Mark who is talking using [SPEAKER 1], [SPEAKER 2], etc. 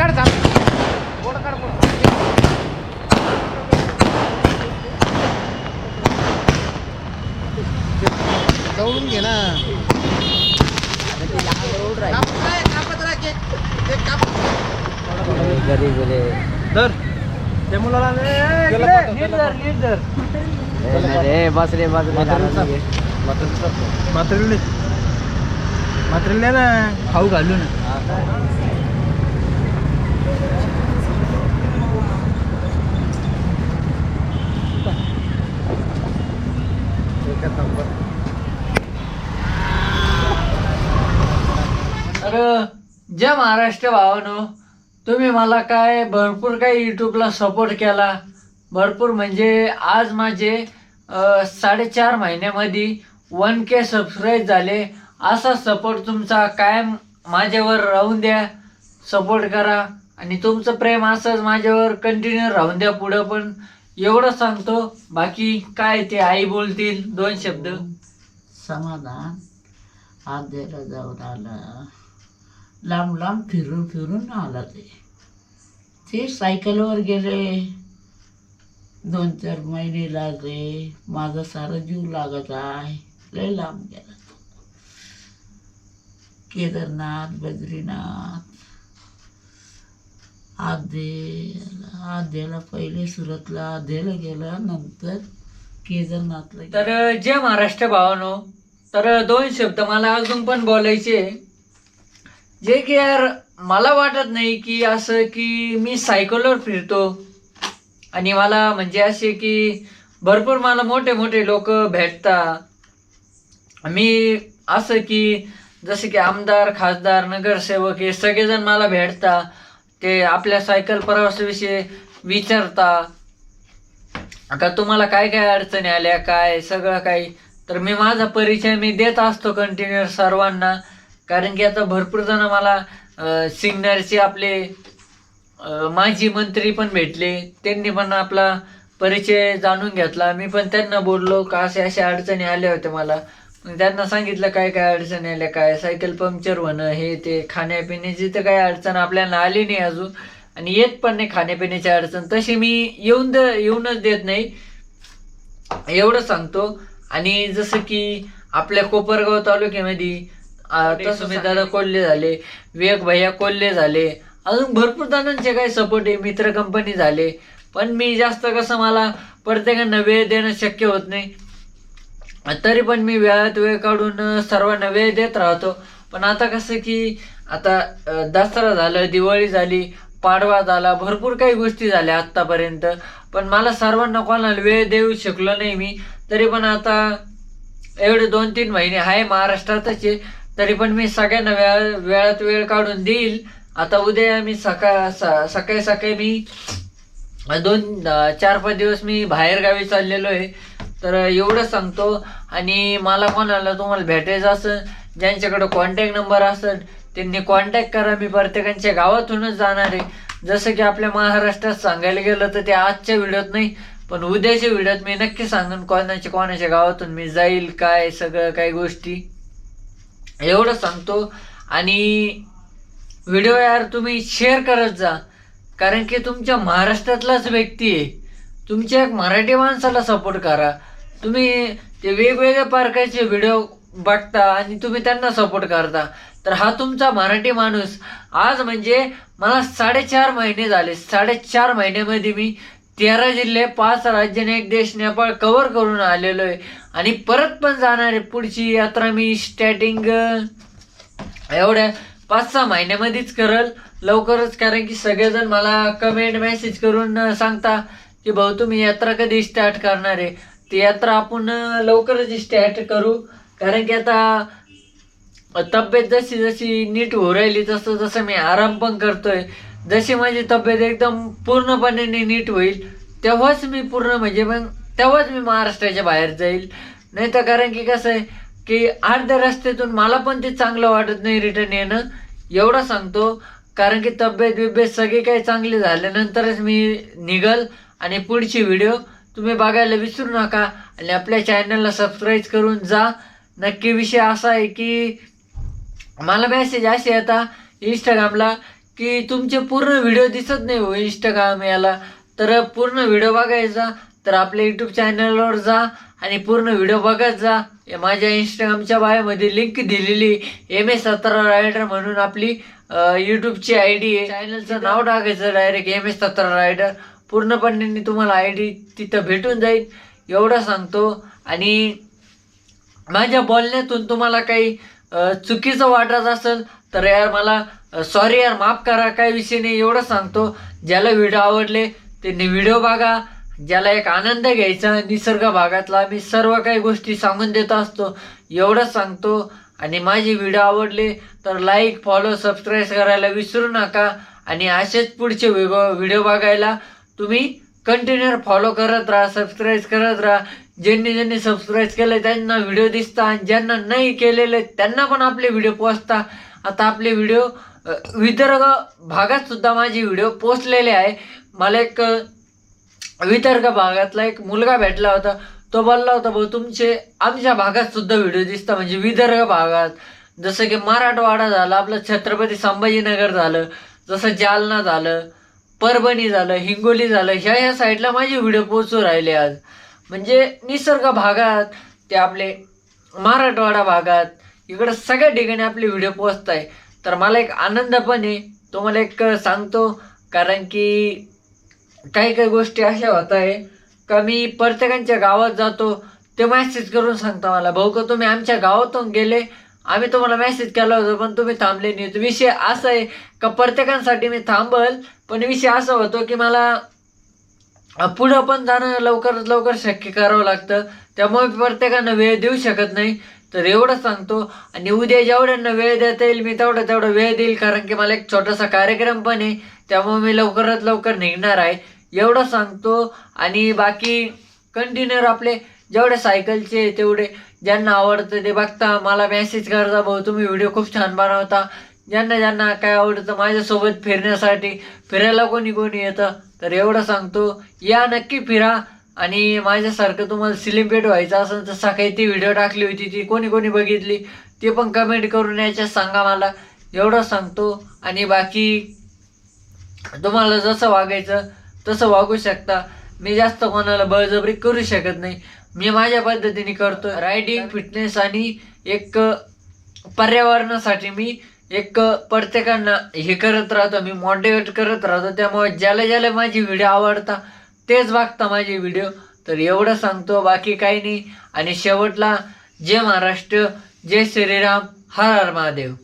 [SPEAKER 1] काढ थांब बोर्ड काढ. जवळून घे ना. कापत राह, कापत राह, केक. केक कापत.
[SPEAKER 2] धर ते मुलाला
[SPEAKER 3] बस रे बस
[SPEAKER 2] मात्र मात्र ना. खाऊ घालू ना
[SPEAKER 1] एकच नंबर.
[SPEAKER 4] तर जय महाराष्ट्र भावानो तुम्ही मला काय भरपूर काही यूट्यूबला सपोर्ट केला. भरपूर म्हणजे आज माझे साडेचार महिन्यामध्ये वन के सबस्क्राईब झाले. असा सपोर्ट तुमचा कायम माझ्यावर राहून द्या. सपोर्ट करा. आणि तुमचं प्रेम असंच माझ्यावर कंटिन्यू राहून द्या पुढं पण. एवढं सांगतो. बाकी काय ते आई बोलतील दोन शब्द.
[SPEAKER 5] समाधान. आज द्यायला जाऊन आलं. लांब लांब फिरून फिरून आला ते. ते सायकलवर गेले. दोन चार महिने लागले. माझा सारा जीव लागत आहे. लय लांब गेला तो. केदारनाथ बद्रीनाथ. आधे आद्याला पहिले सुरतला आद्याला गेला नंतर केदारनाथला
[SPEAKER 4] तर जय महाराष्ट्र भावानो. तर दोन शब्द मला अजून पण बोलायचे. जे की यार मला वाटत नाही की असं की मी सायकलवर फिरतो. आणि मला म्हणजे असे की भरपूर मला मोठे मोठे लोक भेटता मी असं की जसे की आमदार खासदार नगरसेवक हे सगळेजण मला भेटता ते आपल्या सायकल प्रवासाविषयी विचारता का तुम्हाला काय काय अडचणी आल्या काय सगळं काही? तर मी माझा परिचय मी देत असतो कंटिन्युअस सर्वांना. कारण की आता भरपूर जण मला सिग्नरचे आपले माजी मंत्री पण भेटले. त्यांनी पण आपला परिचय जाणून घेतला. मी पण त्यांना बोललो का असे अशा अडचणी आल्या होत्या मला. मग त्यांना सांगितलं काय काय अडचणी आल्या काय सायकल पंक्चर होणं हे ते खाण्यापिण्याची तर काही अडचण आपल्याला आली नाही अजून. आणि येत पण नाही खाण्यापिण्याची अडचण. तशी मी येऊन द येऊनच देत नाही. एवढं सांगतो. आणि जसं की आपल्या कोपरगाव तालुक्यामध्ये दादा कोल्हे झाले विवेक भैया कोल्हे झाले. अजून भरपूर जणांचे काही सपोर्ट आहे मित्र कंपनी झाले. पण मी जास्त कसं मला प्रत्येकांना वेळ देणं शक्य होत नाही. तरी पण मी वेळात वेळ काढून सर्वांना वेळ देत राहतो. पण आता कसं की आता दसरा झालं दिवाळी झाली पाडवा झाला भरपूर काही गोष्टी झाल्या आत्तापर्यंत. पण मला सर्वांना कोणाला वेळ देऊ शकलो नाही मी. तरी पण आता एवढे दोन तीन महिने आहे महाराष्ट्रातच आहे. तरी पण मी सगळ्यांना वेळ वेळात वेळ काढून देईल. आता उद्या मी सकाळ सकाळी सकाळी मी दोन चार पाच दिवस मी बाहेरगावी चाललेलो आहे. तर एवढं सांगतो. आणि मला कोणाला तुम्हाला भेटायचं असेल ज्यांच्याकडं कॉन्टॅक्ट नंबर असेल त्यांनी कॉन्टॅक्ट करा. मी प्रत्येकांच्या गावातूनच जाणार आहे. जसं की आपल्या महाराष्ट्रात सांगायला गेलं तर ते आजच्या व्हिडिओत नाही पण उद्याच्या व्हिडिओत मी नक्की सांगून कोणाच्या कोणाच्या गावातून मी जाईल काय सगळं काही गोष्टी. एवढं सांगतो. आणि व्हिडिओ यार तुम्ही शेअर करत जा. कारण की तुमच्या महाराष्ट्रातलाच व्यक्ती आहे. तुमच्या एक मराठी माणसाला सपोर्ट करा. तुम्ही ते वेगवेगळ्या प्रकारचे व्हिडिओ बघता आणि तुम्ही त्यांना सपोर्ट करता. तर हा तुमचा मराठी माणूस आज म्हणजे मला साडेचार महिने झाले. साडेचार महिन्यामध्ये मी तेरा जिल्हे पाच राज्य आणि एक देश नेपाळ कवर करून आलेलो आहे. आणि परत पण जाणार आहे पुढची यात्रा मी स्टार्टिंग एवढ्या पाच सहा महिन्यामध्येच करल. लवकरच कारण की सगळेजण मला कमेंट मेसेज करून सांगता की भाऊ तुम्ही यात्रा कधी स्टार्ट करणार आहे? ती यात्रा आपण लवकरच स्टार्ट करू. कारण की आता तब्येत जशी जशी नीट हो राहिली तसं जसं मी आराम पण करतोय जशी माझी तब्येत एकदम पूर्णपणे नीट होईल तेव्हाच मी पूर्ण म्हणजे मग तेव्हाच मी महाराष्ट्राच्या बाहेर जाईल. नाही तर कारण की कसं आहे की अर्ध्या रस्त्यातून मला पण ते चांगलं वाटत नाही रिटर्न येणं. एवढं सांगतो. कारण की तब्येत बिब्येत सगळे काही चांगले झाल्यानंतरच मी निघल आणि पुढची व्हिडिओ तुम्ही बघायला विसरू नका. आणि आपल्या चॅनलला सबस्क्राईब करून जा. नक्की विषय असा आहे की मला मेसेज असे येता इंस्टाग्रामला की तुमचे पूर्ण व्हिडिओ दिसत नाही हो इंस्टाग्राम याला. तर पूर्ण व्हिडिओ बघायचा. तर आपल्या यूट्यूब चॅनलवर जा आणि पूर्ण व्हिडिओ बघत जा. माझ्या इंस्टाग्रामच्या बायामध्ये लिंक दिलेली एम एस सतरा रायडर म्हणून आपली यूट्यूबची आय डी आहे. चॅनलचं नाव टाकायचं डायरेक्ट एम एस सतरा रायडर पूर्णपणे तुम्हाला आय डी तिथं भेटून जाईल. एवढं सांगतो. आणि माझ्या बोलण्यातून तुम्हाला काही चुकीचं वाटत असेल तर यार मला सॉरी यार माफ करा काही विषय नाही एवढं सांगतो. ज्याला व्हिडिओ आवडले त्यांनी व्हिडिओ बघा. ज्याला एक आनंद घ्यायचा निसर्ग भागातला मी सर्व काही गोष्टी सांगून देत असतो. एवढंच सांगतो. आणि माझे व्हिडिओ आवडले तर लाईक फॉलो सबस्क्राईब करायला विसरू नका. आणि असेच पुढचे व्हिडिओ बघायला तुम्ही कंटिन्यू फॉलो करत राहा सबस्क्राईब करत राहा. ज्यांनी ज्यांनी सबस्क्राईब केलं त्यांना व्हिडिओ दिसता आणि ज्यांना नाही केलेले त्यांना पण आपले व्हिडिओ पोचता. आता आपले व्हिडिओ विदर्भ भागातसुद्धा माझे व्हिडिओ पोचलेले आहे. मला एक विदर्भ भागातला एक मुलगा भेटला होता. तो बोलला होता भाऊ तुमचे आमच्या भागात सुद्धा व्हिडिओ दिसता म्हणजे विदर्भ भागात जसं की मराठवाडा झाला आपलं छत्रपती संभाजीनगर झालं जसं जालना झालं परभणी झालं हिंगोली झालं ह्या ह्या साईडला माझे व्हिडिओ पोचू राहिले आज. म्हणजे निसर्ग भागात ते आपले मराठवाडा भागात इकडं सगळ्या ठिकाणी आपले व्हिडिओ पोचत आहे तर मला एक आनंद पण आहे. तो मला एक सांगतो कारण की काही काही गोष्टी अशा होत आहे का मी प्रत्येकांच्या गावात जातो ते मेसेज करून सांगता मला भाऊ का तुम्ही आमच्या गावातून गेले? आम्ही तुम्हाला मेसेज केला होता पण तुम्ही थांबले नाही. तर विषय असा आहे का प्रत्येकांसाठी मी थांबल पण विषय असा होतो की मला पुढं पण जाणं लवकरात लवकर शक्य करावं लागतं. त्यामुळे प्रत्येकांना वेळ देऊ शकत नाही. तर एवढं सांगतो. आणि उद्या जेवढ्यांना वेळ देता येईल मी तेवढं तेवढं वेळ देईल कारण की मला एक छोटासा कार्यक्रम पण आहे. त्यामुळे मी लवकरात लवकर निघणार आहे. एवढं सांगतो. आणि बाकी कंटिन्यू आपले जेवढे सायकलचे तेवढे ज्यांना आवडतं ते बघता. मला मेसेज करता भाऊ तुम्ही व्हिडिओ खूप छान बनवता. ज्यांना ज्यांना काय आवडतं माझ्यासोबत फिरण्यासाठी फिरायला कोणी कोणी येतं. तर एवढं सांगतो. या नक्की फिरा. आणि माझ्यासारखं तुम्हाला सिलिब्रेट व्हायचं असेल तर सकाळी ती व्हिडिओ टाकली होती ती कोणी कोणी बघितली ते पण कमेंट करून याच्या सांगा मला. एवढं सांगतो आणि बाकी तुम्हाला जसं वागायचं तसं वागू शकता. मी जास्त कोणाला बळजबरी करू शकत नाही. मी माझ्या पद्धतीने करतो रायडिंग फिटनेस आणि एक पर्यावरणासाठी मी एक प्रत्येकांना हे करत राहतो मी मॉटिवेट करत राहतो. त्यामुळे ज्याला ज्याला माझी व्हिडिओ आवडता तेच बघता माझे व्हिडिओ तर एवढं सांगतो बाकी काही नाही. आणि शेवटला जय महाराष्ट्र जय श्रीराम हर हर महादेव.